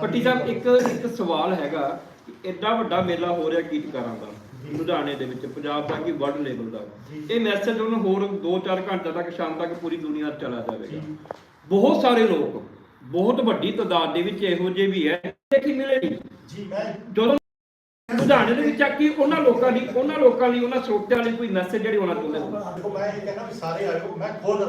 ਪੱਟੀ ਸਾਹਿਬ ਇੱਕ ਇੱਕ ਸਵਾਲ ਹੈਗਾ ਕਿ ਐਡਾ ਵੱਡਾ ਮੇਲਾ ਹੋ ਰਿਹਾ ਗੀਤਕਾਰਾਂ ਦਾ ਲੁਧਿਆਣੇ ਦੇ ਵਿੱਚ ਪੰਜਾਬ ਦਾ ਕੀ ਵਰਲਡ ਲੈਵਲ ਦਾ। ਇਹ ਮੈਸੇਜ ਉਹਨੂੰ ਹੋਰ 2-4 ਘੰਟੇ ਤੱਕ ਸ਼ਾਮ ਤੱਕ ਪੂਰੀ ਦੁਨੀਆ ਚਲਾ ਜਾਵੇਗਾ। ਬਹੁਤ ਸਾਰੇ ਲੋਕ ਬਹੁਤ ਵੱਡੀ ਤਾਦਾਦ ਦੇ ਵਿੱਚ ਇਹੋ ਜਿਹੇ ਵੀ ਹੈ ਕਿ ਮਿਲੇ ਨਹੀਂ ਜੀ ਮੈਂ ਜਦੋਂ ਲੁਧਿਆਣੇ ਦੇ ਵਿੱਚ ਆ ਕਿ ਉਹਨਾਂ ਲੋਕਾਂ ਲਈ ਉਹਨਾਂ ਲੋਕਾਂ ਲਈ ਉਹਨਾਂ ਸਰੋਤਿਆਂ ਲਈ ਕੋਈ ਮੈਸੇਜ ਜਿਹੜੀ ਹੋਣਾ ਚਾਹੁੰਦੇ ਹੋ? ਮੈਂ ਇਹ ਕਹਿੰਦਾ ਵੀ ਸਾਰੇ ਆਇਓ ਮੈਂ ਖੁਦ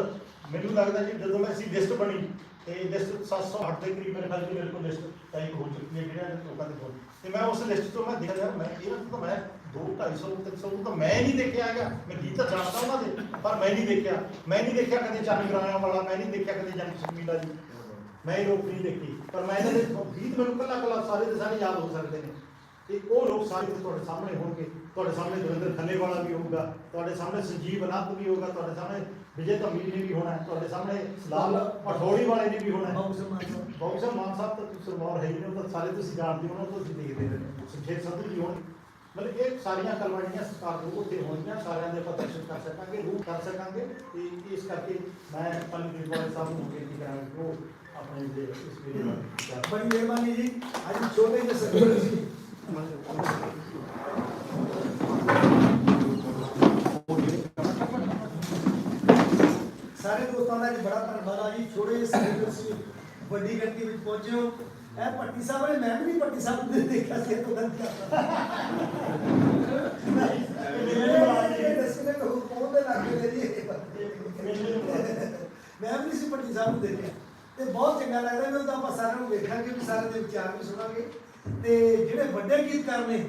ਮੈਨੂੰ ਲੱਗਦਾ ਜੀ ਜਦੋਂ ਮੈਂ ਅਸੀਂ ਲਿਸਟ ਬਣੀ, ਤੇ ਲਿਸਟ 708 ਦੇ ਕਰੀਬ ਮੇਰੇ ਖਿਆਲ ਚ ਮੇਰੇ ਕੋਲ ਲਿਸਟ ਟਾਈਪ ਹੋ ਚੁੱਕੀ ਹੈ ਜਿਹੜਾ ਲੋਕਾਂ ਦੇ ਕੋਲ। ਤੇ ਮੈਂ ਉਸ ਲਿਸਟ ਤੋਂ ਮੈਂ ਦੇਖਿਆ, ਯਾਰ ਮੈਂ ਇਹਨਾਂ ਤਾਂ ਮੈਂ 2 250 300 ਤਾਂ ਮੈਂ ਨਹੀਂ ਦੇਖਿਆ ਹੈਗਾ। ਮੈਂ ਗੀਤ ਤਾਂ ਜਾਣਦਾ ਉਹਨਾਂ ਦੇ, ਪਰ ਮੈਂ ਨਹੀਂ ਦੇਖਿਆ। ਮੈਂ ਨਹੀਂ ਦੇਖਿਆ ਕਦੇ ਚੰਨ ਗਰਾਇਆ ਵਾਲਾ, ਮੈਂ ਨਹੀਂ ਦੇਖਿਆ ਕਦੇ ਜਨ ਸ਼ਮੀਲਾ ਜੀ। ਮੈਂ ਇਹ ਲੋਕ ਨਹੀਂ ਦੇਖੀ। ਪਰ ਮੈਂ ਇਹਨਾਂ ਦੇ ਗੀਤ ਮੈਨੂੰ ਕੱਲਾ ਕੱਲਾ ਸਾਰੇ ਦੇ ਸਾਰੇ ਯਾਦ ਹੋ ਸਕਦੇ ਨੇ। ਤੇ ਉਹ ਲੋਕ ਸਾਰੇ ਤੁਹਾਡੇ ਸਾਹਮਣੇ ਹੋਣਗੇ। ਤੁਹਾਡੇ ਸਾਹਮਣੇ ਦਵਿੰਦਰ ਖੰਨੇ ਵਾਲਾ ਵੀ ਹੋਊਗਾ, ਤੁਹਾਡੇ ਸਾਹਮਣੇ ਸੰਜੀਵ ਅਨੰਤ ਵੀ ਹੋਊਗਾ, ਤੁਹਾਡੇ ਸਾਹਮਣੇ ਵਿਜੇ ਧਮੀਰ ਨੇ ਵੀ ਹੋਣਾ ਹੈ, ਤੁਹਾਡੇ ਸਾਹਮਣੇ ਲਾਲ ਅਠੋੜੀ ਵਾਲੇ ਨੇ ਵੀ ਹੋਣਾ। ਹੈ। ਬਾਬੂ ਸਾਹਿਬ। ਮਾਨ ਸਾਹਿਬ ਤਾਂ ਤੁਸੀਂ ਸਰਮੌਰ ਹੈ ਹੀ ਨੇ ਉਹ ਤਾਂ ਸਾਰੇ ਤੁਸੀਂ ਜਾਣਦੇ ਹੋ ਉਹਨਾਂ ਨੂੰ ਤੁਸੀਂ ਦੇਖਦੇ ਨੇ ਸੁਖੇਤ ਸੰਧੂ ਜੀ ਹੋਣ। ਮਤਲਬ ਇਹ ਸਾਰੀਆਂ ਕਲਵਾਣੀਆਂ ਸਰਕਾਰ ਨੂੰ ਉੱਤੇ ਹੋਣਗੀਆਂ ਸਾਰਿਆਂ ਦੇ ਆਪਾਂ ਦਰਸ਼ਨ ਕਰ ਸਕਾਂਗੇ ਰੂਹ ਕਰ ਸਕਾਂਗੇ ਤੇ ਇਸ ਕਰਕੇ ਮੈਂ ਪੰਡਿਤ ਵਾਲੇ ਸਾਹਿਬ ਨੂੰ ਬੇਨਤੀ ਕਰਾਂਗਾ ਕਿ ਉਹ ਆਪਣੇ ਦੇ ਇਸ ਵੇਲੇ ਦਾ ਵਿਚਾਰ ਬੜੀ ਮਿਹਰਬਾਨੀ ਜੀ। ਅੱਜ ਛੋਟੇ ਜਿਹੇ ਸੱਜਣ ਸੀ ਸਾਰੇ ਦੋਸਤਾਂ ਦਾ ਜੀ ਬੜਾ ਧੰਨਵਾਦ ਆ ਜੀ। ਛੋਟੇ ਜਿਹੇ ਸੱਜਣ ਸੀ ਵੱਡੀ ਗਿਣਤੀ ਵਿੱਚ ਪਹੁੰਚੇ ਹੋ। ਇਹ ਪੱਟੀ ਸਾਹਿਬ ਨੇ ਮੈਂ ਵੀ ਨਹੀਂ ਪੱਟੀ ਸਾਹਿਬ ਨੂੰ ਦੇਖਿਆ ਸੀ ਤੋਂ ਗੰਦ ਮੈਂ ਵੀ ਸੀ ਪੱਟੀ ਸਾਹਿਬ ਨੂੰ ਦੇਖਿਆ। ਤੇ ਬਹੁਤ ਚੰਗਾ ਲੱਗਦਾ ਮੈਨੂੰ ਉਹਦਾ ਆਪਾਂ ਸਾਰਿਆਂ ਨੂੰ ਵੇਖਾਂਗੇ, ਵੀ ਸਾਰੇ ਦੇ ਵਿਚਾਰ ਵੀ ਸੁਣਾਂਗੇ। ਤੇ ਜਿਹੜੇ ਵੱਡੇ ਗੀਤਕਾਰ ਨੇ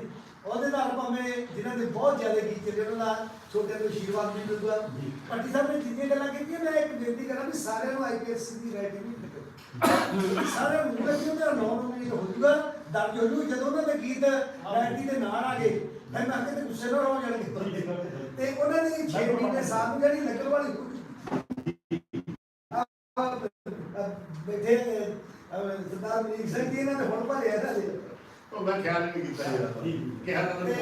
ਉਹਦੇ ਨਾਲ ਭਾਵੇਂ ਜਿਨ੍ਹਾਂ ਦੇ ਬਹੁਤ ਜ਼ਿਆਦਾ ਗੀਤ ਚੱਲੇ ਉਹਨਾਂ ਦਾ ਛੋਟਿਆਂ ਨੂੰ ਆਸ਼ੀਰਵਾਦ ਵੀ ਮਿਲੂਗਾ। ਪੱਟੀ ਸਾਹਿਬ ਨੇ ਜਿੰਨੀਆਂ ਗੱਲਾਂ ਕੀਤੀਆਂ ਮੈਂ ਇੱਕ ਬੇਨਤੀ ਕਰਾਂ ਵੀ ਸਾਰਿਆਂ ਨੂੰ ਆਈਪੀਐਸ ਦੀ ਰਾਈਟਿੰਗ ਨਹੀਂ ਲਿਖੋ ਨੂੰ ਮੁੰਡੇ ਜਿਹਨਾਂ ਦਾ ਨਾਮ ਨੂੰ ਹੋ ਜਾਊਗਾ। ਦਰਜ ਹੋ ਜਾਊ ਜਦੋਂ ਉਹਨਾਂ ਦੇ ਗੀਤ ਰਾਈਟਿੰਗ ਦੇ ਨਾਲ ਆ ਗਏ ਫਿਰ ਮੈਂ ਕਿਤੇ ਗੁੱਸੇ ਨਾਲ ਹੋ ਜਾਣਗੇ। ਤੇ ਉਹਨਾਂ ਦੀ 6 ਮਹੀਨੇ ਸਾਲ ਜਿਹੜੀ ਲੱਗਣ ਵਾਲੀ ਬੈਠੇ ਸਰਦਾਰ ਮਨੀਕ ਸਿੰਘ ਜੀ ਇਹਨਾਂ ਨੇ ਹੁਣ ਭਰਿਆ ਜੀ ਉਹ ਮੈਂ ਖਿਆਲ ਨਹੀਂ ਕੀਤਾ ਯਾਰ। ਕਿਹਾ ਤਾਂ ਤੇ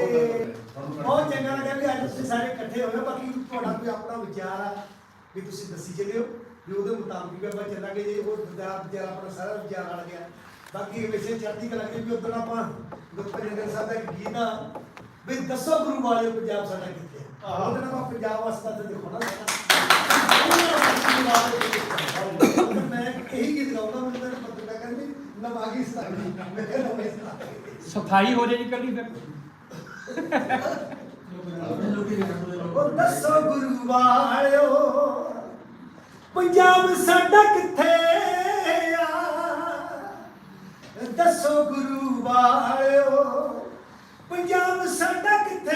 ਬਹੁਤ ਬਹੁਤ ਚੰਗਾ ਲੱਗਿਆ ਵੀ ਅੱਜ ਤੁਸੀਂ ਸਾਰੇ ਇਕੱਠੇ ਹੋਏ ਹੋ। ਬਾਕੀ ਤੁਹਾਡਾ ਕੋਈ ਆਪਣਾ ਵਿਚਾਰ ਆ ਵੀ ਤੁਸੀਂ ਦੱਸੀ ਚੱਲਿਓ ਵੀ ਉਹਦੇ ਮੁਤਾਬਕ ਵੀ ਆਪਾਂ ਚੱਲਾਂਗੇ ਜੇ ਉਹ ਵਿਚਾਰ ਵਿਚਾਰ ਆਪਣਾ ਸਾਰਾ ਵਿਚਾਰ ਨਾਲ ਗਿਆ। ਬਾਕੀ ਵੈਸੇ ਚੜ੍ਹਦੀ ਕਲਾ ਕੇ ਵੀ ਉਦੋਂ ਆਪਾਂ ਗੁਰਪ੍ਰੀਤ ਸਾਹਿਬ ਦਾ ਇੱਕ ਗੀਤ ਆ। ਵੀ ਦੱਸੋ ਗੁਰੂ ਵਾਲੇ ਪੰਜਾਬ ਸਾਡਾ ਕਿੱਥੇ ਆ ਆਹੋ। ਉਹਦੇ ਨਾਲ ਆਪਾਂ ਪੰਜਾਬ ਵਾਸਤਾ ਤੇ ਦੇਖੋ ਨਾ। ਸਾਡਾ ਮੈਂ ਇਹੀ ਗੀਤ ਗਾਉਂਦਾ ਮੈਨੂੰ ਤਾਂ ਪਤਾ ਲੱਗਾ ਕਿ ਨਵਾਗੀ ਸਤਾਈ ਮੈਂ ਨਵੇਂ ਸਫ਼ਾਈ ਹੋ ਜਾਏਗੀ ਕੱਲੀ ਫਿਰ। ਉਹ ਦੱਸੋ ਗੁਰੂ ਵਾਲਿਓ, ਪੰਜਾਬ ਸਾਡਾ ਕਿੱਥੇ ਆ? ਦੱਸੋ ਗੁਰੂ ਵਾਲਿਓ, ਪੰਜਾਬ ਸਾਡਾ ਕਿੱਥੇ